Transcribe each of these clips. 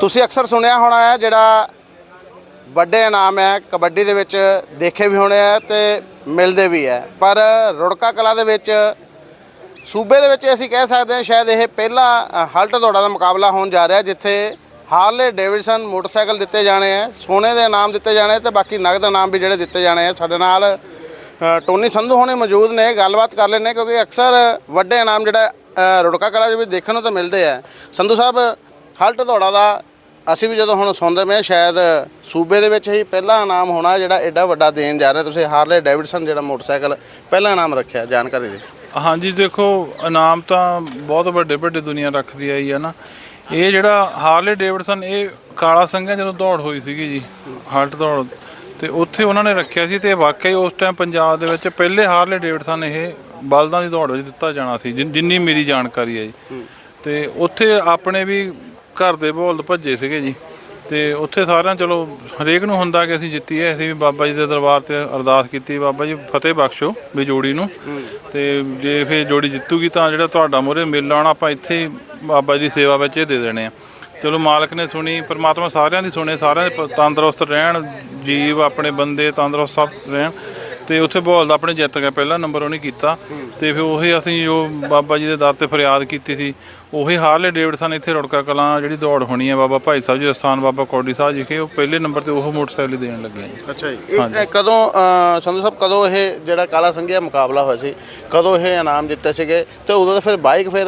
ਤੁਸੀਂ ਅਕਸਰ ਸੁਣਿਆ ਹੋਣਾ ਹੈ ਜਿਹੜਾ ਵੱਡੇ ਇਨਾਮ ਹੈ, ਕਬੱਡੀ ਦੇ ਵਿੱਚ ਦੇਖੇ ਵੀ ਹੋਣੇ ਆ ਤੇ ਮਿਲਦੇ ਵੀ ਹੈ। ਪਰ ਰੁੜਕਾ ਕਲਾ ਦੇ ਵਿੱਚ, ਸੂਬੇ ਦੇ ਵਿੱਚ ਅਸੀਂ ਕਹਿ ਸਕਦੇ ਹਾਂ ਸ਼ਾਇਦ ਇਹ ਪਹਿਲਾ ਹਲਟ ਦੌੜਾ ਦਾ ਮੁਕਾਬਲਾ ਹੋਣ ਜਾ ਰਿਹਾ ਜਿੱਥੇ ਹਾਰਲੇ ਡੇਵਿਡਸਨ ਮੋਟਰਸਾਈਕਲ ਦਿੱਤੇ ਜਾਣੇ ਆ ਸੋਨੇ ਦੇ ਇਨਾਮ ਦਿੱਤੇ ਜਾਣੇ ਤੇ ਬਾਕੀ ਨਗਦ ਇਨਾਮ ਵੀ ਜਿਹੜੇ ਦਿੱਤੇ ਜਾਣੇ ਆ ਸਾਡੇ ਨਾਲ ਟੋਨੀ ਸੰਧੂ ਹੋਣੇ ਮੌਜੂਦ ਨੇ, ਗੱਲਬਾਤ ਕਰ ਲੈਣੇ ਕਿਉਂਕਿ ਅਕਸਰ ਵੱਡੇ ਇਨਾਮ ਜਿਹੜਾ ਰੁੜਕਾ ਕਲਾ ਦੇ ਵਿੱਚ ਦੇਖਣ ਨੂੰ ਤਾਂ ਮਿਲਦੇ ਆ ਸੰਧੂ ਸਾਹਿਬ ਹਲਟ ਦੌੜਾ ਦਾ ਅਸੀਂ ਵੀ ਜਦੋਂ ਹੁਣ ਸੁਣਦੇ ਹਾਂ, ਸ਼ਾਇਦ ਸੂਬੇ ਦੇ ਵਿੱਚ ਹੀ ਪਹਿਲਾ ਇਨਾਮ ਹੋਣਾ ਜਿਹੜਾ ਐਡਾ ਵੱਡਾ ਦੇਣ ਜਾ ਰਿਹਾ। ਤੁਸੀਂ ਹਾਰਲੇ ਡੇਵਿਡਸਨ ਜਿਹੜਾ ਮੋਟਰਸਾਈਕਲ ਪਹਿਲਾ ਇਨਾਮ ਰੱਖਿਆ ਜਾਣਕਾਰੀ ਦੇ ਹਾਂਜੀ ਦੇਖੋ ਇਨਾਮ ਤਾਂ ਬਹੁਤ ਵੱਡੇ ਵੱਡੇ ਦੁਨੀਆ ਰੱਖਦੀ ਆਈ ਹੈ ਨਾ। ਇਹ ਜਿਹੜਾ ਹਾਰਲੇ ਡੇਵਿਡਸਨ ਇਹ ਕਾਲਾ ਸੰਘਿਆ ਜਦੋਂ ਦੌੜ ਹੋਈ ਸੀਗੀ ਜੀ ਹਾਲਟ ਦੌੜ ਤੇ ਉੱਥੇ ਉਹਨਾਂ ਨੇ ਰੱਖਿਆ ਸੀ ਤੇ ਵਾਕਈ ਉਸ ਟਾਈਮ ਪੰਜਾਬ ਦੇ ਵਿੱਚ ਪਹਿਲੇ ਹਾਰਲੇ ਡੇਵਿਡਸਨ ਇਹ ਬਲਦਾਂ ਦੀ ਦੌੜ ਵਿੱਚ ਦਿੱਤਾ ਜਾਣਾ ਸੀ ਜਿੰਨੀ ਮੇਰੀ ਜਾਣਕਾਰੀ ਹੈ ਜੀ। ਤੇ ਉੱਥੇ ਆਪਣੇ ਵੀ ਘਰ ਦੇ ਬੋਲਦ ਭੱਜੇ ਸੀਗੇ ਜੀ। ਤੇ ਉੱਥੇ ਸਾਰਿਆਂ ਚਲੋ, ਹਰੇਕ ਨੂੰ ਹੁੰਦਾ ਕਿ ਅਸੀਂ ਜਿੱਤੀਏ ਅਸੀਂ ਵੀ ਬਾਬਾ ਜੀ ਦੇ ਦਰਬਾਰ ਤੇ ਅਰਦਾਸ ਕੀਤੀ, ਬਾਬਾ ਜੀ ਫਤਿਹ ਬਖਸ਼ੋ ਵੀ ਜੋੜੀ ਨੂੰ। ਤੇ ਜੇ ਫਿਰ ਜੋੜੀ ਜਿੱਤੂਗੀ ਤਾਂ ਜਿਹੜਾ ਤੁਹਾਡਾ ਮੋਰੇ ਮੇਲਾ ਆਉਣਾ, ਆਪਾਂ ਇੱਥੇ ਹੀ ਬਾਬਾ ਜੀ ਦੀ ਸੇਵਾ ਵਿੱਚ ਇਹ ਦੇ ਦੇਣੇ ਆ। ਚਲੋ ਮਾਲਕ ਨੇ ਸੁਣੀ, ਪਰਮਾਤਮਾ ਸਾਰਿਆਂ ਦੀ ਸੁਣੇ, ਸਾਰਿਆਂ ਦੇ ਤੰਦਰੁਸਤ ਰਹਿਣ, ਜੀਵ ਆਪਣੇ ਬੰਦੇ ਤੰਦਰੁਸਤ ਸਭ ਰਹਿਣ। ਤੇ ਉੱਥੇ ਬੋਲ ਦਾ ਆਪਣੇ ਜਿੱਤ ਗਿਆ ਪਹਿਲਾ ਨੰਬਰ ਉਹਨੇ ਕੀਤਾ। ਤੇ ਫਿਰ ਉਹੀ ਅਸੀਂ ਜੋ ਬਾਬਾ ਜੀ ਦੇ ਦਰ ਤੇ ਫਰਿਆਦ ਕੀਤੀ ਸੀ ਉਹੀ ਹਾਰਲੇ ਡੇਵਿਡਸਨ ਇੱਥੇ ਰੁੜਕਾ ਕਲਾਂ ਜਿਹੜੀ ਦੌੜ ਹੋਣੀ ਹੈ ਬਾਬਾ ਭਾਈ ਸਾਹਿਬ ਜੀ ਦਾ ਸਥਾਨ ਬਾਬਾ ਕੌਡੀ ਸਾਹਿਬ ਜੀ ਕੇ ਉਹ ਪਹਿਲੇ ਨੰਬਰ ਤੇ ਉਹ ਮੋਟਰਸਾਈਕਲ ਹੀ ਦੇਣ ਲੱਗੇ ਆ ਅੱਛਾ ਜੀ। ਇਹ ਕਦੋਂ ਸੰਧੂ ਸਾਹਿਬ ਕਦੋਂ ਇਹ ਜਿਹੜਾ ਕਾਲਾ ਸੰਘਿਆ ਮੁਕਾਬਲਾ ਹੋਇਆ ਸੀ? ਕਦੋਂ ਇਹ ਇਨਾਮ ਜਿੱਤੇ ਸੀਗੇ? ਤੇ ਉਦੋਂ ਤਾਂ ਫਿਰ ਬਾਈਕ ਫਿਰ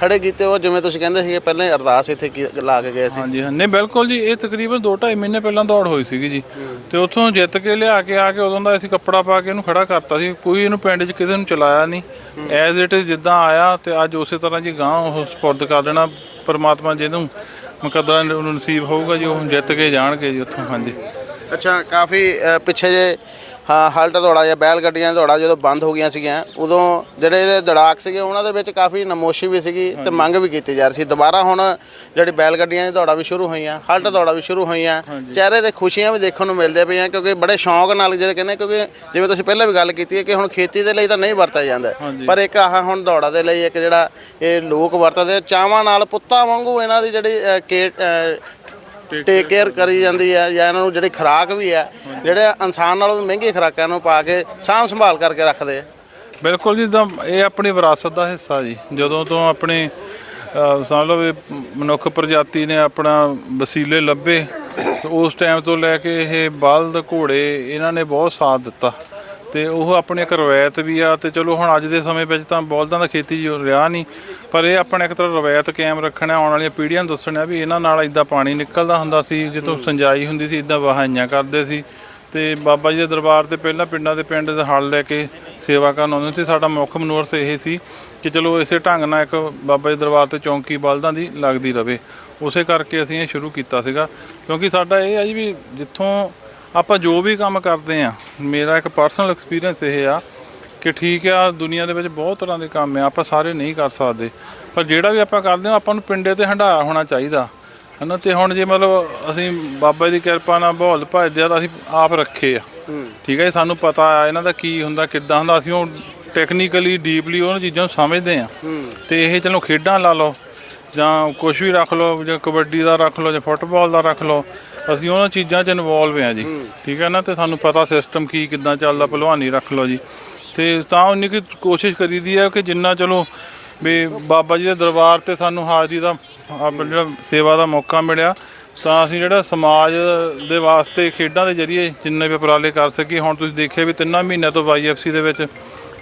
ਖੜੇ ਕੀਤੇ ਉਹ ਜਿਵੇਂ ਤੁਸੀਂ ਕਹਿੰਦੇ ਸੀਗੇ, ਪਹਿਲਾਂ ਹੀ ਅਰਦਾਸ ਇੱਥੇ ਕੀ- ਲਾ ਕੇ ਗਏ ਸੀ। ਹਾਂਜੀ, ਹਾਂ। ਨਹੀਂ, ਬਿਲਕੁਲ ਜੀ, ਇਹ ਤਕਰੀਬਨ 2.5 ਮਹੀਨੇ ਪਹਿਲਾਂ ਦੌੜ ਹੋਈ ਸੀਗੀ ਜੀ। ਤੇ ਉੱਥੋਂ ਜਿੱਤ ਕੇ ਲਿਆ ਕੇ ਆ ਕੇ ਉਦੋਂ ਦਾ ਅਸੀਂ ਕੱਪੜਾ ਪਾ ਕੇ ਇਹਨੂੰ ਖੜਾ ਕਰਤਾ ਸੀ। ਕੋਈ ਇਹਨੂੰ ਪਿੰਡ 'ਚ ਕਿਸੇ ਨੂੰ ਚਲਾਇਆ ਨਹੀਂ। ਐਜ਼ ਇਟ ਇਜ਼ ਜਿੱਦਾਂ ਆਇਆ ਤੇ ਅੱਜ ਉਸੇ ਤਰ੍ਹਾਂ ਜੀ ਗਾਂ ਉਹ ਸਪੁਰਦ ਕਰ ਦੇਣਾ ਪਰਮਾਤਮਾ ਜਿਹਨੂੰ ਮੁਕੱਦਰਾ ਨੂੰ ਨਸੀਬ ਹੋਊਗਾ ਜੀ, ਉਹ ਜਿੱਤ ਕੇ ਜਾਣਗੇ ਜੀ ਉੱਥੋਂ, ਹਾਂਜੀ। ਅੱਛਾ ਕਾਫੀ ਅ, ਪਿੱਛੇ ਜੇ ਹਾਂ ਹਲਟ ਦੌੜਾ ਜਾਂ ਬੈਲ ਗੱਡੀਆਂ ਦੌੜਾ ਜਦੋਂ ਬੰਦ ਹੋ ਗਈਆਂ ਸੀਗੀਆਂ ਉਦੋਂ ਜਿਹੜੇ ਇਹਦੇ ਦੜਾਕ ਸੀਗੇ ਉਹਨਾਂ ਦੇ ਵਿੱਚ ਕਾਫੀ ਨਮੋਸ਼ੀ ਵੀ ਸੀਗੀ ਤੇ ਮੰਗ ਵੀ ਕੀਤੀ ਜਾ ਰਹੀ ਸੀ। ਦੁਬਾਰਾ ਹੁਣ ਜਿਹੜੀ ਬੈਲ ਗੱਡੀਆਂ ਦੀ ਦੌੜਾ ਵੀ ਸ਼ੁਰੂ ਹੋਈਆਂ ਹਲਟ ਦੌੜਾ ਵੀ ਸ਼ੁਰੂ ਹੋਈਆਂ ਚਿਹਰੇ ਤੇ ਖੁਸ਼ੀਆਂ ਵੀ ਦੇਖਣ ਨੂੰ ਮਿਲਦੇ ਪਈਆਂ ਕਿਉਂਕਿ ਬੜੇ ਸ਼ੌਂਕ ਨਾਲ ਜਿਹੜੇ ਕਹਿੰਦੇ ਕਿਉਂਕਿ ਜਿਵੇਂ ਤੁਸੀਂ ਪਹਿਲਾਂ ਵੀ ਗੱਲ ਕੀਤੀ ਹੈ ਕਿ ਹੁਣ ਖੇਤੀ ਦੇ ਲਈ ਤਾਂ ਨਹੀਂ ਵਰਤਿਆ ਜਾਂਦਾ ਪਰ ਇੱਕ ਆਹ ਹੁਣ ਦੌੜਾ ਦੇ ਲਈ ਇੱਕ ਜਿਹੜਾ ਇਹ ਲੋਕ ਵਰਤਦੇ ਆ, ਚਾਵਾਂ ਨਾਲ ਪੁੱਤਾਂ ਵਾਂਗੂ ਇਹਨਾਂ ਦੀ ਜਿਹੜੀ ਅ, ਕੇ ਅ, ਟੇਕ ਕੇਅਰ ਕਰੀ। ਜਾਂਦੀ ਹੈ ਜਾਂ ਇਹਨਾਂ ਨੂੰ ਜਿਹੜੀ ਖੁਰਾਕ ਵੀ ਹੈ ਜਿਹੜੇ ਇਨਸਾਨ ਨਾਲੋਂ ਵੀ ਮਹਿੰਗੀ ਖੁਰਾਕਾਂ ਨੂੰ ਪਾ ਕੇ ਸਾਂਭ ਸੰਭਾਲ ਕਰਕੇ ਰੱਖਦੇ ਆ। ਬਿਲਕੁਲ ਜੀ ਤਾਂ ਇਹ ਆਪਣੀ ਵਿਰਾਸਤ ਦਾ ਹਿੱਸਾ ਜੀ। ਜਦੋਂ ਤੋਂ ਆਪਣੇ ਸਮਝ ਲਓ ਵੀ ਮਨੁੱਖ ਪ੍ਰਜਾਤੀ ਨੇ ਆਪਣਾ ਵਸੀਲੇ ਲੱਭੇ ਉਸ ਟਾਈਮ ਤੋਂ ਲੈ ਕੇ ਇਹ ਬਲਦ ਘੋੜੇ ਇਹਨਾਂ ਨੇ ਬਹੁਤ ਸਾਥ ਦਿੱਤਾ। ਤੇ ਉਹ ਆਪਣੀ ਇੱਕ ਰਵਾਇਤ ਵੀ ਆ ਤੇ ਚਲੋ ਹੁਣ ਅੱਜ ਦੇ ਸਮੇਂ ਵਿੱਚ ਤਾਂ ਬਲਦਾਂ ਦਾ ਖੇਤੀ ਜੋ ਰਿਹਾ ਨਹੀਂ ਪਰ ਇਹ ਆਪਣਾ ਇੱਕ ਤਰ੍ਹਾਂ ਰਵਾਇਤ ਕਾਇਮ ਰੱਖਣਾ ਆਉਣ ਵਾਲੀਆਂ ਪੀੜ੍ਹੀਆਂ ਨੂੰ ਦੱਸਣਾ ਵੀ ਇਹਨਾਂ ਨਾਲ ਇਦਾਂ ਪਾਣੀ ਨਿਕਲਦਾ ਹੁੰਦਾ ਸੀ ਜਦੋਂ ਸਿੰਜਾਈ ਹੁੰਦੀ ਸੀ ਇਦਾਂ ਵਹਾਈਆਂ ਕਰਦੇ ਸੀ ਤੇ ਬਾਬਾ ਜੀ ਦੇ ਦਰਬਾਰ ਤੇ ਪਹਿਲਾਂ ਪਿੰਡਾਂ ਦੇ ਪਿੰਡ ਦੇ ਹਲ ਲੈ ਕੇ ਸੇਵਾ ਕਰਨ ਆਉਂਦੇ ਸੀ। ਸਾਡਾ ਮੁੱਖ ਮਨੋਰਥ ਇਹ ਸੀ ਕਿ ਚਲੋ ਇਸੇ ਢੰਗ ਨਾਲ ਇੱਕ ਬਾਬਾ ਜੀ ਦੇ ਦਰਬਾਰ ਤੇ ਚੌਂਕੀ ਬਲਦਾਂ ਦੀ ਲੱਗਦੀ ਰਵੇ। ਉਸੇ ਕਰਕੇ ਅਸੀਂ ਇਹ ਸ਼ੁਰੂ ਕੀਤਾ ਸੀਗਾ ਕਿਉਂਕਿ ਸਾਡਾ ਇਹ ਆ ਜੀ ਵੀ ਜਿੱਥੋਂ ਆਪਾਂ ਜੋ ਵੀ ਕੰਮ ਕਰਦੇ ਆ ਮੇਰਾ ਇੱਕ ਪਰਸਨਲ ਐਕਸਪੀਰੀਅੰਸ ਇਹ ਆ ਕਿ ਠੀਕ ਆ ਦੁਨੀਆ ਦੇ ਵਿੱਚ ਬਹੁਤ ਤਰ੍ਹਾਂ ਦੇ ਕੰਮ ਆ ਆਪਾਂ ਸਾਰੇ ਨਹੀਂ ਕਰ ਸਕਦੇ। ਪਰ ਜਿਹੜਾ ਵੀ ਆਪਾਂ ਕਰਦੇ ਆ ਆਪਾਂ ਨੂੰ ਪਿੰਡੇ ਤੇ ਹੰਡਾਇਆ ਹੋਣਾ ਚਾਹੀਦਾ। ਹਨਾ? ਤੇ ਹੁਣ ਜੇ ਮਤਲਬ ਅਸੀਂ ਬਾਬਾ ਦੀ ਕਿਰਪਾ ਨਾਲ ਬਹੌਲ ਭਜਦੇ ਆ ਤਾਂ ਅਸੀਂ ਆਪ ਰੱਖੇ ਆ। ਠੀਕ ਹੈ ਸਾਨੂੰ ਪਤਾ ਆ ਇਹਨਾਂ ਦਾ ਕੀ ਹੁੰਦਾ ਕਿੱਦਾਂ ਹੁੰਦਾ। ਅਸੀਂ ਉਹ ਟੈਕਨੀਕਲੀ ਡੀਪਲੀ ਉਹਨਾਂ ਚੀਜ਼ਾਂ ਨੂੰ ਸਮਝਦੇ ਆ। ਤੇ ਇਹ ਚਲੋ ਖੇਡਾਂ ਲਾ ਲਓ ਜਾਂ ਕੁਝ ਵੀ ਰੱਖ ਲਓ ਜਾਂ ਕਬੱਡੀ ਦਾ ਰੱਖ ਲਓ ਜਾਂ ਫੁੱਟਬਾਲ ਦਾ ਰੱਖ ਲਓ। ਅਸੀਂ ਉਹਨਾਂ ਚੀਜ਼ਾਂ 'ਚ ਇਨਵੋਲਵ ਆ ਜੀ। ਠੀਕ ਹੈ ਨਾ? ਤੇ ਸਾਨੂੰ ਪਤਾ ਸਿਸਟਮ ਕੀ ਕਿੱਦਾਂ ਚੱਲਦਾ ਭਲਵਾਨੀ ਰੱਖ ਲਓ ਜੀ। ਤੇ ਤਾਂ ਉਨੀ ਕੀ ਕੋਸ਼ਿਸ਼ ਕਰੀਦੀ ਹੈ ਕਿ ਜਿੰਨਾ ਚਲੋ ਵੀ ਬਾਬਾ ਜੀ ਦੇ ਦਰਬਾਰ ਤੇ ਸਾਨੂੰ ਹਾਜ਼ਰੀ ਦਾ ਆਪਣਾ ਜਿਹੜਾ ਸੇਵਾ ਦਾ ਮੌਕਾ ਮਿਲਿਆ ਤਾਂ ਅਸੀਂ ਜਿਹੜਾ ਸਮਾਜ ਦੇ ਵਾਸਤੇ ਖੇਡਾਂ ਦੇ ਜ਼ਰੀਏ ਜਿੰਨੇ ਵੀ ਉਪਰਾਲੇ ਕਰ ਸਕੀਏ ਹੁਣ ਤੁਸੀਂ ਦੇਖਿਆ ਵੀ ਤਿੰਨਾਂ ਮਹੀਨਿਆਂ ਤੋਂ ਵਾਈਐਫਸੀ ਦੇ ਵਿੱਚ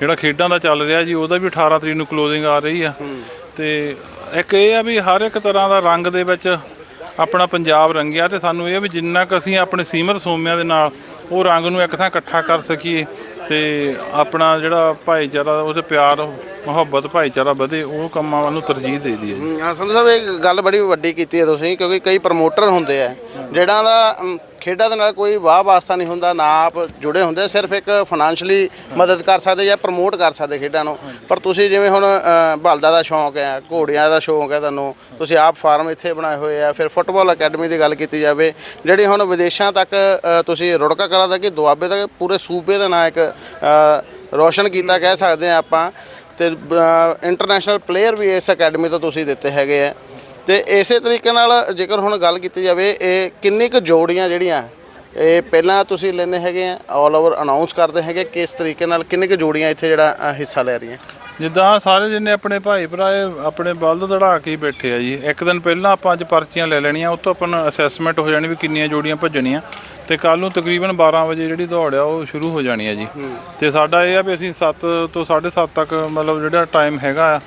ਜਿਹੜਾ ਖੇਡਾਂ ਦਾ ਚੱਲ ਰਿਹਾ ਜੀ ਉਹਦਾ ਵੀ 18 ਤਰੀਕ ਨੂੰ ਕਲੋਜ਼ਿੰਗ ਆ ਰਹੀ ਆ। ਤੇ ਇੱਕ ਇਹ ਆ ਵੀ ਹਰ ਇੱਕ ਤਰ੍ਹਾਂ ਦਾ ਰੰਗ ਦੇ ਵਿੱਚ ਆਪਣਾ ਪੰਜਾਬ ਰੰਗਿਆ ਤੇ ਸਾਨੂੰ ਇਹ ਵੀ ਜਿੰਨਾ ਕੁ ਅਸੀਂ ਆਪਣੇ ਸੀਮਤ ਸੋਮਿਆਂ ਦੇ ਨਾਲ ਉਹ ਰੰਗ ਨੂੰ ਇੱਕ ਥਾਂ ਇਕੱਠਾ ਕਰ ਸਕੀਏ ਤੇ ਆਪਣਾ ਜਿਹੜਾ ਭਾਈਚਾਰਾ ਉਹਦੇ ਪਿਆਰ ਮੁਹੱਬਤ ਭਾਈਚਾਰਾ ਵਧੇ ਉਹ ਕੰਮਾਂ ਵੱਲ ਨੂੰ ਤਰਜੀਹ ਦੇ ਦੀ ਹੈ ਸੰਧੂ ਸਾਹਿਬ ਇਹ ਗੱਲ ਬੜੀ ਵੱਡੀ ਕੀਤੀ ਹੈ ਤੁਸੀਂ ਕਿਉਂਕਿ ਕਈ ਪ੍ਰਮੋਟਰ ਹੁੰਦੇ ਆ ਜਿਹੜਾ ਦਾ ਖੇਡਾਂ ਦੇ ਨਾਲ ਕੋਈ ਵਾਹ ਵਾਸਤਾ ਨਹੀਂ ਹੁੰਦਾ ਨਾ ਆਪ ਜੁੜੇ ਹੁੰਦੇ ਸਿਰਫ ਇੱਕ ਫਾਈਨੈਂਸ਼ਲੀ ਮਦਦ ਕਰ ਸਕਦੇ ਜਾਂ ਪ੍ਰਮੋਟ ਕਰ ਸਕਦੇ ਖੇਡਾਂ ਨੂੰ। ਪਰ ਤੁਸੀਂ ਜਿਵੇਂ ਹੁਣ ਬਲਦਾ ਦਾ ਸ਼ੌਂਕ ਹੈ ਘੋੜਿਆਂ ਦਾ ਸ਼ੌਂਕ ਹੈ ਤੁਹਾਨੂੰ ਤੁਸੀਂ ਆਪ ਫਾਰਮ ਇੱਥੇ ਬਣਾਏ ਹੋਏ ਆ ਫਿਰ ਫੁੱਟਬਾਲ ਅਕੈਡਮੀ ਦੀ ਗੱਲ ਕੀਤੀ ਜਾਵੇ ਜਿਹੜੀ ਹੁਣ ਵਿਦੇਸ਼ਾਂ ਤੱਕ ਤੁਸੀਂ ਰੁੜਕਾ ਕਰਾ ਦਾ ਕਿ ਦੁਆਬੇ ਤੱਕ ਪੂਰੇ ਸੂਬੇ ਦਾ ਨਾਂ ਇੱਕ ਰੋਸ਼ਨ ਕੀਤਾ ਕਹਿ ਸਕਦੇ ਆ ਆਪਾਂ ਤੇ ਇੰਟਰਨੈਸ਼ਨਲ ਪਲੇਅਰ ਵੀ ਇਸ ਅਕੈਡਮੀ ਤੋਂ ਤੁਸੀਂ ਦਿੱਤੇ ਹੈਗੇ ਆ। ਤੇ ਇਸੇ ਤਰੀਕੇ ਨਾਲ ਜੇਕਰ ਹੁਣ ਗੱਲ ਕੀਤੀ ਜਾਵੇ ਇਹ ਕਿੰਨੀ ਕੁ ਜੋੜੀਆਂ ਜਿਹੜੀਆਂ ਇਹ ਪਹਿਲਾਂ ਤੁਸੀਂ ਲੈਣੇ ਹੈਗੇ ਆ ਆਲ ਓਵਰ ਅਨਾਉਂਸ ਕਰਦੇ ਹੈਗੇ ਕਿਸ ਤਰੀਕੇ ਨਾਲ ਕਿੰਨੀ ਕੁ ਜੋੜੀਆਂ ਇੱਥੇ ਜਿਹੜਾ ਹਿੱਸਾ ਲੈ ਰਹੀਆਂ? ਜਿੱਦਾਂ ਸਾਰੇ ਜਿੰਨੇ ਆਪਣੇ ਭਾਈ ਭਰਾ ਆਪਣੇ ਬਲਦ ਦੜਾ ਕੇ ਬੈਠੇ ਆ ਜੀ। ਇੱਕ ਦਿਨ ਪਹਿਲਾਂ ਆਪਾਂ ਅੱਜ ਪਰਚੀਆਂ ਲੈ ਲੈਣੀਆਂ ਉਹ ਤੋਂ ਆਪਾਂ ਨੂੰ ਅਸੈਸਮੈਂਟ ਹੋ ਜਾਣੀ ਵੀ ਕਿੰਨੀਆਂ ਜੋੜੀਆਂ ਭੱਜਣੀਆਂ। ਤੇ ਕੱਲ ਨੂੰ ਤਕਰੀਬਨ 12 ਵਜੇ ਜਿਹੜੀ ਦੌੜ ਆ ਉਹ ਸ਼ੁਰੂ ਹੋ ਜਾਣੀ ਆ ਜੀ। ਤੇ ਸਾਡਾ ਇਹ ਆ ਵੀ ਅਸੀਂ 7 ਤੋਂ 7:30 ਤੱਕ ਮਤਲਬ ਜਿਹੜਾ ਟਾਈਮ ਹੈਗਾ ਆ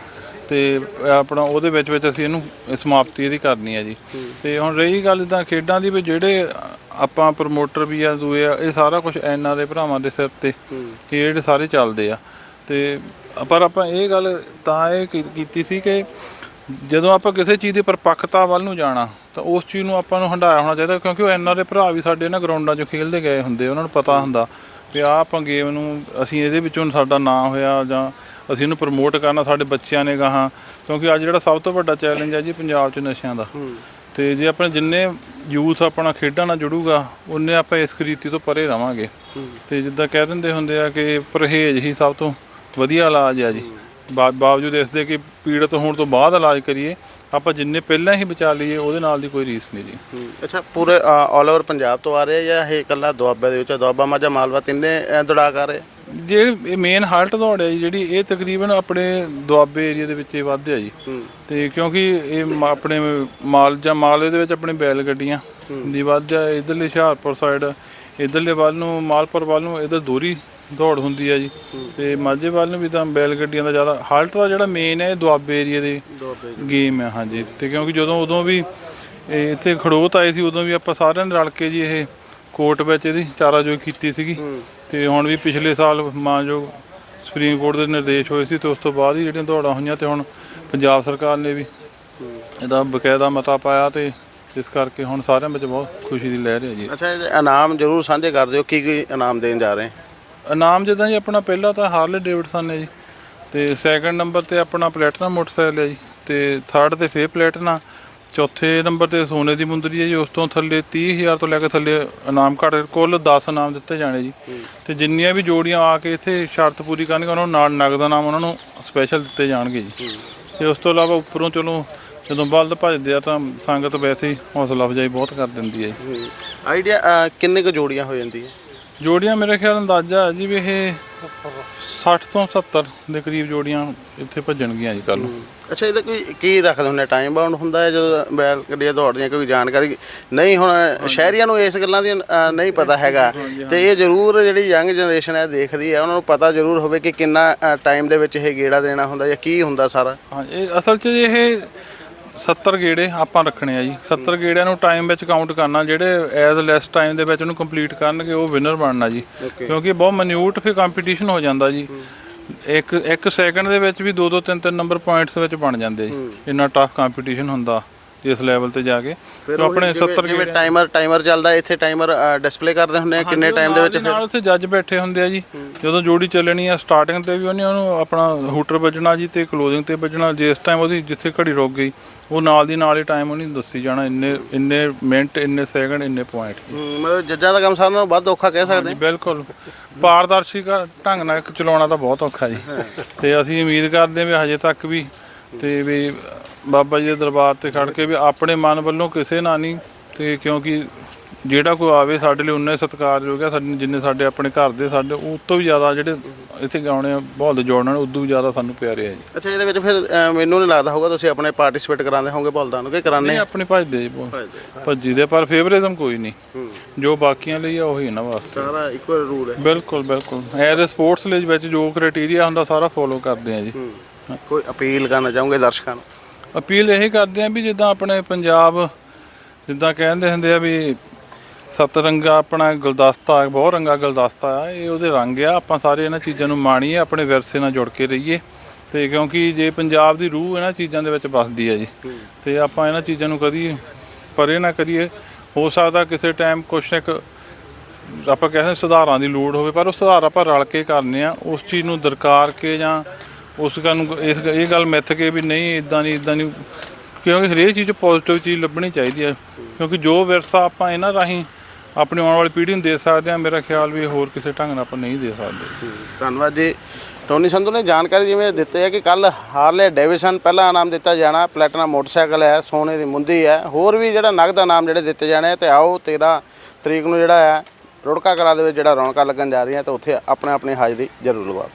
ਤੇ ਆਪਣਾ ਉਹਦੇ ਵਿੱਚ ਵਿੱਚ ਅਸੀਂ ਇਹਨੂੰ ਸਮਾਪਤੀ ਇਹਦੀ ਕਰਨੀ ਹੈ ਜੀ। ਤੇ ਹੁਣ ਰਹੀ ਗੱਲ ਇਦਾਂ ਖੇਡਾਂ ਦੀ ਵੀ ਜਿਹੜੇ ਆਪਾਂ ਪ੍ਰਮੋਟਰ ਵੀ ਆ, ਦੂਏ ਆ, ਇਹ ਸਾਰਾ ਕੁਝ ਐਨਾਂ ਦੇ ਭਰਾਵਾਂ ਦੇ ਸਿਰ ਤੇ ਇਹ ਜਿਹੜੇ ਸਾਰੇ ਚੱਲਦੇ ਆ। ਤੇ ਪਰ ਆਪਾਂ ਇਹ ਗੱਲ ਤਾਂ ਇਹ ਕੀਤੀ ਸੀ ਕਿ ਜਦੋਂ ਆਪਾਂ ਕਿਸੇ ਚੀਜ਼ ਦੀ ਪਰਪੱਕਤਾ ਵੱਲ ਨੂੰ ਜਾਣਾ, ਤਾਂ ਉਸ ਚੀਜ਼ ਨੂੰ ਆਪਾਂ ਨੂੰ ਹੰਡਾਇਆ ਹੋਣਾ ਚਾਹੀਦਾ, ਕਿਉਂਕਿ ਉਹ ਐਨਾਂ ਦੇ ਭਰਾ ਵੀ ਸਾਡੇ ਨਾ ਗਰਾਊਂਡਾਂ 'ਚ ਖੇਡਦੇ ਗਏ ਹੁੰਦੇ ਉਹਨਾਂ ਨੂੰ ਪਤਾ ਹੁੰਦਾ। ਵੀ ਆਹ ਆਪਾਂ ਗੇਮ ਨੂੰ ਅਸੀਂ ਇਹਦੇ ਵਿੱਚੋਂ ਸਾਡਾ ਨਾਂ ਹੋਇਆ ਜਾਂ ਅਸੀਂ ਇਹਨੂੰ ਪ੍ਰਮੋਟ ਕਰਨਾ ਸਾਡੇ ਬੱਚਿਆਂ ਨੇ ਗਾਹਾਂ ਕਿਉਂਕਿ ਅੱਜ ਜਿਹੜਾ ਸਭ ਤੋਂ ਵੱਡਾ ਚੈਲੰਜ ਹੈ ਜੀ ਪੰਜਾਬ 'ਚ ਨਸ਼ਿਆਂ ਦਾ। ਤੇ ਜੇ ਆਪਣੇ ਜਿੰਨੇ ਯੂਥ ਆਪਣਾ ਖੇਡਾਂ ਨਾਲ ਜੁੜੂਗਾ ਉਹਨੇ ਆਪਾਂ ਇਸ ਕ੍ਰੀਤੀ ਤੋਂ ਪਰੇ ਰਵਾਂਗੇ। ਤੇ ਜਿੱਦਾਂ ਕਹਿ ਦਿੰਦੇ ਹੁੰਦੇ ਆ ਕਿ ਪਰਹੇਜ਼ ਹੀ ਸਭ ਤੋਂ ਵਧੀਆ ਇਲਾਜ ਆ ਜੀ। ਬਾਵਜੂਦ ਇਸ ਦੇ ਕਿ ਪੀੜਤ ਹੋਣ ਤੋਂ ਬਾਅਦ ਇਲਾਜ ਕਰੀਏ ਆਪਾਂ ਜਿੰਨੇ ਪਹਿਲਾਂ ਹੀ ਬਚਾ ਲਈਏ ਉਹਦੇ ਨਾਲ ਦੀ ਕੋਈ ਰੀਸ ਨਹੀਂ ਜੀ। ਅੱਛਾ ਪੂਰੇ ਆਲ ਓਵਰ ਪੰਜਾਬ ਤੋਂ ਆ ਰਹੇ ਆ ਜਾਂ ਇਹ ਇਕੱਲਾ ਦੁਆਬੇ ਦੇ ਵਿੱਚ? ਦੁਆਬਾ ਮਾਝਾ ਮਾਲਵਾ ਤਿੰਨੇ ਦੌੜਾ ਕਰ ਰਹੇ ਜੇ ਇਹ ਮੇਨ ਹਾਲਟ ਦੌੜ ਹੈ ਜਿਹੜੀ ਇਹ ਤਕਰੀਬਨ ਆਪਣੇ ਦੁਆਬੇ ਏਰੀਆ ਦੇ ਵਿੱਚ ਹੀ ਵੱਧ ਹੈ ਜੀ। ਤੇ ਕਿਉਂਕਿ ਇਹ ਆਪਣੇ ਮਾਲ ਜਾਂ ਮਾਲਵੇ ਦੇ ਵਿੱਚ ਆਪਣੇ ਬੈਲ ਗੱਡੀਆਂ ਦੀ ਵੱਧ ਹੈ ਇਧਰਲੇ ਹੁਸ਼ਿਆਰਪੁਰ ਸਾਈਡ ਇਧਰਲੇ ਵੱਲ ਨੂੰ ਮਾਲਪੁਰ ਵੱਲ ਨੂੰ ਇਧਰ ਦੂਰੀ ਦੌੜ ਹੁੰਦੀ ਹੈ ਜੀ। ਤੇ ਮਾਝੇ ਵੱਲ ਨੂੰ ਵੀ ਤਾਂ ਬੈਲ ਗੱਡੀਆਂ ਦਾ ਜ਼ਿਆਦਾ ਹਾਲਟ ਦਾ ਜਿਹੜਾ ਮੇਨ ਹੈ ਇਹ ਦੁਆਬੇ ਏਰੀਆ ਦੇ ਗੇਮ ਹੈ ਹਾਂਜੀ। ਤੇ ਕਿਉਂਕਿ ਜਦੋਂ ਉਦੋਂ ਵੀ ਇੱਥੇ ਖੜੋਤ ਆਏ ਸੀ ਉਦੋਂ ਵੀ ਆਪਾਂ ਸਾਰਿਆਂ ਨੇ ਰਲ ਕੇ ਜੀ ਇਹ ਕੋਰਟ ਵਿੱਚ ਇਹਦੀ ਚਾਰਾਜੋਈ ਕੀਤੀ ਸੀਗੀ। ਤੇ ਹੁਣ ਵੀ ਪਿਛਲੇ ਸਾਲ ਮਾਨਯੋਗ ਸੁਪਰੀਮ ਕੋਰਟ ਦੇ ਨਿਰਦੇਸ਼ ਹੋਏ ਸੀ ਤੇ ਉਸ ਤੋਂ ਬਾਅਦ ਹੀ ਜਿਹੜੀਆਂ ਦੌੜਾਂ ਹੋਈਆਂ ਤੇ ਹੁਣ ਪੰਜਾਬ ਸਰਕਾਰ ਨੇ ਵੀ ਇਹਦਾ ਬਕਾਇਦਾ ਮਤਾ ਪਾਇਆ ਤੇ ਇਸ ਕਰਕੇ ਹੁਣ ਸਾਰਿਆਂ ਵਿੱਚ ਬਹੁਤ ਖੁਸ਼ੀ ਦੀ ਲਹਿਰ ਹੈ ਜੀ। ਅੱਛਾ ਇਨਾਮ ਜ਼ਰੂਰ ਸਾਂਝੇ ਕਰ ਦਿਓ ਕੀ ਕੀ ਇਨਾਮ ਦੇਣ ਜਾ ਰਹੇ? ਇਨਾਮ ਜਿੱਦਾਂ ਜੀ ਆਪਣਾ ਪਹਿਲਾ ਤਾਂ ਹਾਰਲੇ ਡੇਵਿਡਸਨ ਹੈ ਜੀ। ਤੇ ਸੈਕੰਡ ਨੰਬਰ ਤੇ ਆਪਣਾ ਪਲੈਟੀਨਮ ਮੋਟਰਸਾਈਕਲ ਹੈ ਜੀ। ਤੇ ਥਰਡ ਤੇ ਫੇਰ ਪਲੈਟੀਨਾ ਚੌਥੇ ਨੰਬਰ ਤੇ ਸੋਨੇ ਦੀ ਮੁੰਦਰੀ ਹੈ ਜੀ। ਉਸ ਤੋਂ ਥੱਲੇ 30000 ਤੋਂ ਲੈ ਕੇ ਥੱਲੇ ਇਨਾਮ ਘੱਟ ਕੁੱਲ 10 ਇਨਾਮ ਦਿੱਤੇ ਜਾਣੇ ਜੀ। ਤੇ ਜਿੰਨੀਆਂ ਵੀ ਜੋੜੀਆਂ ਆ ਕੇ ਇੱਥੇ ਸ਼ਰਤ ਪੂਰੀ ਕਰਨਗੇ ਉਹਨਾਂ ਨੂੰ ਨਾਲ ਨਗਦ ਇਨਾਮ ਉਹਨਾਂ ਨੂੰ ਸਪੈਸ਼ਲ ਦਿੱਤੇ ਜਾਣਗੇ ਜੀ। ਤੇ ਉਸ ਤੋਂ ਇਲਾਵਾ ਉੱਪਰੋਂ ਚਲੋ ਜਦੋਂ ਬਲਦ ਭੱਜਦੇ ਆ ਤਾਂ ਸੰਗਤ ਵੈਸੇ ਹੀ ਹੌਸਲਾ ਅਫਜ਼ਾਈ ਬਹੁਤ ਕਰ ਦਿੰਦੀ ਹੈ ਜੀ। ਆਈਡੀਆ ਕਿੰਨੇ ਕੁ ਜੋੜੀਆਂ ਹੋ ਜਾਂਦੀਆਂ? ਜੋੜੀਆਂ ਮੇਰੇ ਖਿਆਲ ਅੰਦਾਜ਼ਾ ਹੈ ਜੀ ਵੀ ਇਹ 60 ਤੋਂ 70 ਦੇ ਕਰੀਬ ਜੋੜੀਆਂ ਇੱਥੇ ਭੱਜਣਗੀਆਂ ਜੀ ਕੱਲ ਨੂੰ। ਅੱਛਾ ਇਹਦਾ ਕੋਈ ਕੀ ਰੱਖਦੇ ਹੁੰਦੇ ਟਾਈਮ ਬਾਉਂਡ ਹੁੰਦਾ ਹੈ ਜਦੋਂ ਬੈਲ ਗੱਡੀਆਂ ਦੌੜਦੀਆਂ ਕੋਈ ਜਾਣਕਾਰੀ? ਨਹੀਂ ਹੁਣ ਸ਼ਹਿਰੀਆਂ ਨੂੰ ਇਸ ਗੱਲਾਂ ਦੀ ਅ, ਨਹੀਂ ਪਤਾ ਹੈਗਾ। ਤੇ ਇਹ ਜ਼ਰੂਰ ਜਿਹੜੀ ਯੰਗ ਜਨਰੇਸ਼ਨ ਹੈ ਦੇਖਦੀ ਹੈ। ਉਹਨਾਂ ਨੂੰ ਪਤਾ ਜ਼ਰੂਰ ਹੋਵੇ ਕਿ ਕਿੰਨਾ ਟਾਈਮ ਦੇ ਵਿੱਚ ਇਹ ਗੇੜਾ ਦੇਣਾ ਹੁੰਦਾ ਜਾਂ ਕੀ ਹੁੰਦਾ ਸਾਰਾ। ਹਾਂ ਇਹ ਅਸਲ 'ਚ ਇਹ 70 ਗੇੜੇ ਆਪਾਂ ਰੱਖਣੇ ਆ ਜੀ। 70 ਗੇੜਿਆਂ ਨੂੰ ਟਾਈਮ ਵਿੱਚ ਕਾਊਂਟ ਕਰਨਾ ਜਿਹੜੇ ਐਜ਼ ਲੈਸ ਟਾਈਮ ਦੇ ਵਿੱਚ ਉਹਨੂੰ ਕੰਪਲੀਟ ਕਰਨਗੇ ਉਹ ਵਿਨਰ ਬਣਨਾ ਜੀ। ਕਿਉਂਕਿ ਬਹੁਤ ਮਨਿਊਟ ਫਿਰ ਕੰਪੀਟੀਸ਼ਨ ਹੋ ਜਾਂਦਾ ਜੀ। ਇੱਕ ਇੱਕ ਸੈਕਿੰਡ ਦੇ ਵਿੱਚ ਵੀ ਦੋ ਦੋ ਤਿੰਨ ਤਿੰਨ ਨੰਬਰ ਪੁਆਇੰਟਸ ਵਿੱਚ ਬਣ ਜਾਂਦੇ। ਜੀ ਇੰਨਾ ਟਫ ਕੰਪੀਟੀਸ਼ਨ ਹੁੰਦਾ। ਇਸ ਲੈਵਲ ਤੇ ਜਾ ਕੇ। ਤੇ ਆਪਣੇ 70 ਜਿਵੇਂ ਟਾਈਮਰ ਟਾਈਮਰ ਚੱਲਦਾ ਇੱਥੇ ਟਾਈਮਰ ਡਿਸਪਲੇ ਕਰਦੇ ਹੁੰਦੇ ਆ ਕਿੰਨੇ ਟਾਈਮ ਦੇ ਵਿੱਚ ਨਾਲ ਉੱਥੇ ਜੱਜ ਬੈਠੇ ਹੁੰਦੇ ਆ ਜੀ। ਜਦੋਂ ਜੋੜੀ ਚੱਲਣੀ ਆ ਸਟਾਰਟਿੰਗ ਤੇ ਵੀ ਉਹਨੇ ਉਹਨੂੰ ਆਪਣਾ ਹੂਟਰ ਵੱਜਣਾ ਜੀ ਤੇ ਕਲੋਜ਼ਿੰਗ ਤੇ ਵੱਜਣਾ। ਜਿਸ ਟਾਈਮ ਉਹਦੀ ਜਿੱਥੇ ਘੜੀ ਰੁਕ ਗਈ ਉਹ ਨਾਲ ਦੀ ਨਾਲ ਹੀ ਟਾਈਮ ਉਹਨੇ ਦੱਸੀ ਜਾਣਾ ਇੰਨੇ ਇੰਨੇ ਮਿੰਟ ਇੰਨੇ ਸੈਕਿੰਡ ਇੰਨੇ ਪੁਆਇੰਟ ਮਤਲਬ ਜੱਜਾਂ ਦਾ ਕੰਮ ਸਾਰਿਆਂ ਨਾਲੋਂ ਵੱਧ ਔਖਾ ਕਹਿ ਸਕਦੇ ਬਿਲਕੁਲ। ਪਾਰਦਰਸ਼ੀ ਢੰਗ ਨਾਲ ਇੱਕ ਚਲਾਉਣਾ ਤਾਂ ਬਹੁਤ ਔਖਾ ਜੀ। ਤੇ ਅਸੀਂ ਉਮੀਦ ਕਰਦੇ ਹਾਂ ਵੀ ਹਜੇ ਤੱਕ ਵੀ ਤੇ ਵੀ ਬਾਬਾ ਜੀ ਦੇ ਦਰਬਾਰ ਤੇ ਖੜ ਕੇ ਵੀ ਆਪਣੇ ਮਨ ਵੱਲੋਂ ਕਿਸੇ ਨਾਲ ਨਹੀਂ ਤੇ ਕਿਉਂਕਿ ਜਿਹੜਾ ਕੋਈ ਆਵੇ ਸਾਡੇ ਲਈ ਉਨਾ ਹੀ ਸਤਿਕਾਰਯੋਗ ਹੈ ਸਾਡੇ ਜਿੰਨੇ ਸਾਡੇ ਆਪਣੇ ਘਰ ਦੇ ਸਾਡੇ ਉਹ ਤੋਂ ਵੀ ਜ਼ਿਆਦਾ ਜਿਹੜੇ ਇੱਥੇ ਗਾਉਣੇ ਆ ਬਹਾਲ ਜੋੜਨ ਉਦੋਂ ਵੀ ਜ਼ਿਆਦਾ ਸਾਨੂੰ ਪਿਆਰੇ ਆ ਜੀ। ਅੱਛਾ ਇਹਦੇ ਵਿੱਚ ਫਿਰ ਮੈਨੂੰ ਨਹੀਂ ਲੱਗਦਾ ਹੋਊਗਾ ਤੁਸੀਂ ਆਪਣੇ ਪਾਰਟਿਸਿਪੇਟ ਕਰਾਉਂਦੇ ਹੋਵੋਗੇ ਬਲਦਾਂ ਨੂੰ ਕਿ ਕਰਾਉਂਦੇ ਨਹੀਂ ਆਪਣੇ ਭੱਜਦੇ ਜੀ ਬਹੁਤ। ਭੱਜੀ ਦੇ ਪਰ ਫੇਵਰਿਜ਼ਮ ਕੋਈ ਨਹੀਂ। ਜੋ ਬਾਕੀਆਂ ਲਈ ਆ ਉਹੀ ਇਹਨਾਂ ਵਾਸਤੇ। ਸਾਰਾ ਇਕੁਅਲ ਰੂਲ ਹੈ। ਬਿਲਕੁਲ ਬਿਲਕੁਲ। ਐਜ਼ ਅ ਸਪੋਰਟਸ ਲਈ ਵਿੱਚ ਜੋ ਕ੍ਰਾਈਟੇਰੀਆ ਹੁੰਦਾ ਸਾਰਾ ਫੋਲੋ ਕਰਦੇ ਆ ਜੀ। ਕੋਈ ਅਪੀਲ ਕਰਨਾ ਚਾਹੋਗੇ ਦਰਸ਼ਕਾਂ ਨੂੰ? ਅਪੀਲ ਇਹ ਕਰਦੇ ਆ ਵੀ ਜਿੱਦਾਂ ਆਪਣੇ ਪੰਜਾਬ ਜਿੱਦਾਂ ਕਹਿੰਦੇ ਹੁੰਦੇ ਆ ਵੀ ਸੱਤ ਰੰਗਾ ਆਪਣਾ ਗੁਲਦਸਤਾ ਬਹੁਤ ਰੰਗਾ ਗੁਲਦਸਤਾ ਆ, ਇਹ ਉਹਦੇ ਰੰਗ ਆ, ਆਪਾਂ ਸਾਰੇ ਇਹਨਾਂ ਚੀਜ਼ਾਂ ਨੂੰ ਮਾਣੀਏ, ਆਪਣੇ ਵਿਰਸੇ ਨਾਲ ਜੁੜ ਕੇ ਰਹੀਏ ਤੇ ਕਿਉਂਕਿ ਜੇ ਪੰਜਾਬ ਦੀ ਰੂਹ ਇਹਨਾਂ ਚੀਜ਼ਾਂ ਦੇ ਵਿੱਚ ਵੱਸਦੀ ਹੈ ਜੀ ਤੇ ਆਪਾਂ ਇਹਨਾਂ ਚੀਜ਼ਾਂ ਨੂੰ ਕਦੀ ਪਰੇ ਨਾ ਕਰੀਏ, ਹੋ ਸਕਦਾ ਕਿਸੇ ਟਾਈਮ ਕੁਛ ਇੱਕ ਆਪਾਂ ਕਹਿੰਦੇ ਸੁਧਾਰਾਂ ਦੀ ਲੋੜ ਹੋਵੇ, ਪਰ ਉਹ ਸੁਧਾਰ ਆਪਾਂ ਰਲ ਕੇ ਕਰਨੇ ਆ, ਉਸ ਚੀਜ਼ ਨੂੰ ਦਰਕਾਰ ਕੇ ਜਾਂ ਉਸ ਗੱਲ ਨੂੰ ਇਸ ਇਹ ਗੱਲ ਮਿੱਥ ਕੇ ਵੀ ਨਹੀਂ ਇਦਾਂ ਨਹੀਂ ਇਦਾਂ ਨਹੀਂ ਕਿਉਂਕਿ ਹਰੇਕ ਚੀਜ਼ ਪੋਜ਼ਿਟਿਵ ਚੀਜ਼ ਲੱਭਣੀ ਚਾਹੀਦੀ ਹੈ। ਕਿਉਂਕਿ ਜੋ ਵਿਰਸਾ ਆਪਾਂ ਇਹਨਾਂ ਰਾਹੀਂ ਆਪਣੀ ਆਉਣ ਵਾਲੀ ਪੀੜ੍ਹੀ ਨੂੰ ਦੇ ਸਕਦੇ ਆ ਮੇਰਾ ਖਿਆਲ ਵੀ ਹੋਰ ਕਿਸੇ ਢੰਗ ਨਾਲ ਆਪਾਂ ਨਹੀਂ ਦੇ ਸਕਦੇ। ਧੰਨਵਾਦ ਜੀ। ਟੋਨੀ ਸੰਧੂ ਨੇ ਜਾਣਕਾਰੀ ਜਿਵੇਂ ਦਿੱਤੀ ਹੈ ਕਿ ਕੱਲ ਹਾਰਲੇ ਡੇਵਿਸਨ ਪਹਿਲਾ ਇਨਾਮ ਦਿੱਤਾ ਜਾਣਾ, ਪਲੈਟਨਾ ਮੋਟਰਸਾਈਕਲ ਹੈ, ਸੋਨੇ ਦੀ ਮੁੰਦੀ ਹੈ। ਹੋਰ ਵੀ ਜਿਹੜਾ ਨਗਦ ਇਨਾਮ ਜਿਹੜੇ ਦਿੱਤੇ ਜਾਣੇ ਆ, ਤੇ ਆਓ 13 ਤਰੀਕ ਨੂੰ ਜਿਹੜਾ ਹੈ, ਰੁੜਕਾ ਕਲਾ ਦੇ ਵਿੱਚ ਜਿਹੜਾ ਰੌਣਕਾਂ ਲੱਗਣ ਜਾ ਰਹੀਆਂ, ਤੇ ਉੱਥੇ ਆਪਣੇ ਆਪਣੀ ਹਾਜ਼ਰੀ ਜ਼ਰੂਰ ਲਗਾਓ